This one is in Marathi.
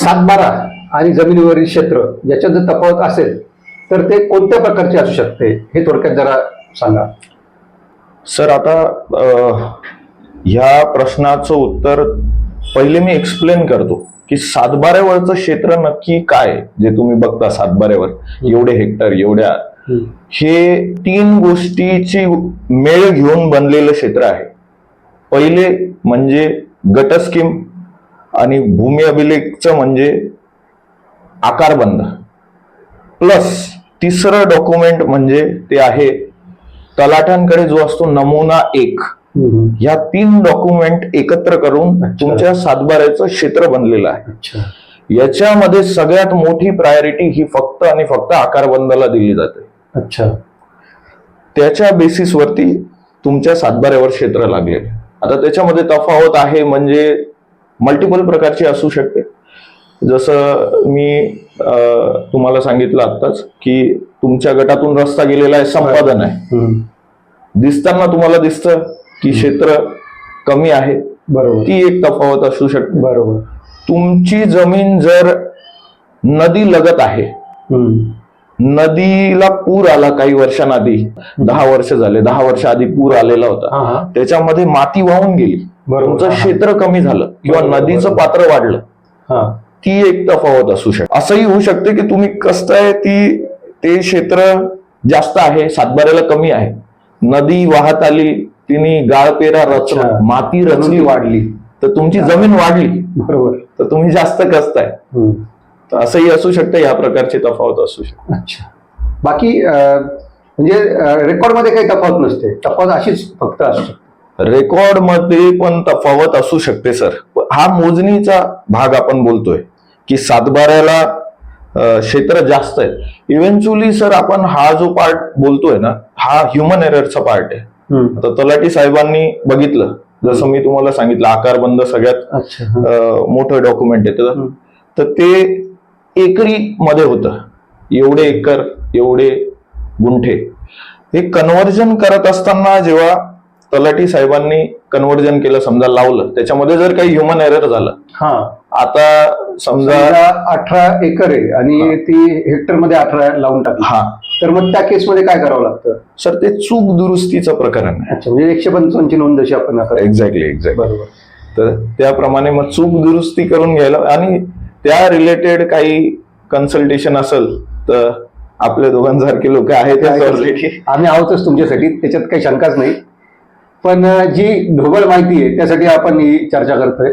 सातबारा आणि जमिनीवरील क्षेत्र याच्यात जर तफावत असेल तर ते कोणत्या प्रकारचे असू शकते? हे थोडक्यात जरा सांगा. सर आता ह्या प्रश्नाचं उत्तर पहिले मी एक्सप्लेन करतो की सातबाऱ्यावरचं क्षेत्र नक्की काय? जे तुम्ही बघता सातबाऱ्यावर. एवढे हेक्टर एवढ्या. हे तीन गोष्टीची मेळ घेऊन बनलेलं क्षेत्र आहे. पहिले म्हणजे गट स्कीम आणि भूमी अभिलेखचं म्हणजे आकारबंद. प्लस तिसरं डॉक्युमेंट म्हणजे ते आहे तलाठ्यांकडे जो असतो नमुना एक. ह्या तीन डॉक्युमेंट एकत्र करून. तुमच्या सातबाऱ्याचं क्षेत्र बनलेलं आहे. याच्यामध्ये सगळ्यात मोठी प्रायोरिटी ही फक्त आणि फक्त आकारबंदाला दिली जाते. अच्छा. त्याच्या बेसिसवरती तुमच्या सातबाऱ्यावर क्षेत्र लागले आता त्याच्यामध्ये तफावत आहे म्हणजे मल्टिपल प्रकारची असू शकते. जसं मी तुम्हाला सांगितलं आत्ताच की तुमच्या गटातून रस्ता गेलेला आहे संपादन आहे. दिसताना तुम्हाला दिसतं की क्षेत्र कमी आहे. बरोबर. ती एक तफावत असू शकते. बरोबर. तुमची जमीन जर नदी लगत आहे. नदीला पूर आला काही वर्षांआधी दहा वर्ष झाले दहा वर्ष आधी पूर आलेला होता. त्याच्यामध्ये माती वाहून गेली. तुमचं. क्षेत्र कमी झालं. किंवा नदीचं. पात्र वाढलं. हा. ती एक तफावत असू शकते. असंही होऊ शकते की तुम्ही कसताय ती ते क्षेत्र जास्त आहे सातबाऱ्याला कमी आहे. नदी वाहत आली तिने गाळपेरा रचला. माती रचली. वाढली. तर तुमची जमीन वाढली. बरोबर. तर तुम्ही जास्त कसताय. तर असंही असू शकतं या प्रकारची तफावत असू शकते. अच्छा. बाकी म्हणजे रेकॉर्डमध्ये काही तफावत नसते. तफावत अशीच फक्त असते. रेकॉर्डमध्ये पण तफावत असू शकते सर हा मोजणीचा भाग आपण बोलतोय की सातबाऱ्याला क्षेत्र जास्त आहे. इव्हेंच्युअली सर आपण हा जो पार्ट बोलतोय ना हा ह्युमन एररचा पार्ट आहे. आता तलाठी साहेबांनी बघितलं. जसं मी तुम्हाला सांगितलं आकारबंद सगळ्यात मोठं डॉक्युमेंट आहे. तर तर ते एकरी मध्ये होतं. एवढे एकर एवढे गुंठे. हे कन्व्हर्जन करत असताना जेव्हा तलाठी साहेबांनी कन्व्हर्जन केलं समजा लावलं. त्याच्यामध्ये जर काही ह्युमन एरर झालं हा. आता समजा अठरा एकर आहे आणि ती हेक्टरमध्ये अठरा लावून टाकली. हा. तर मग त्या केसमध्ये काय करावं लागतं? सर ते चूक दुरुस्तीचं प्रकरण आहे. अच्छा म्हणजे एकशे पंचावन्नची नोंद जशी आपण आता एक्झॅक्टली एक्झॅक्टली बरोबर. तर त्याप्रमाणे मग चूक दुरुस्ती करून घ्यायला आणि त्या रिलेटेड काही कन्सल्टेशन असेल तर आपल्या दोघांसारखे लोक आहेत आम्ही आहोतच तुमच्यासाठी त्याच्यात काही शंकाच नाही. पण जी ढोबळ माहिती आहे त्यासाठी आपण ही चर्चा करतोय.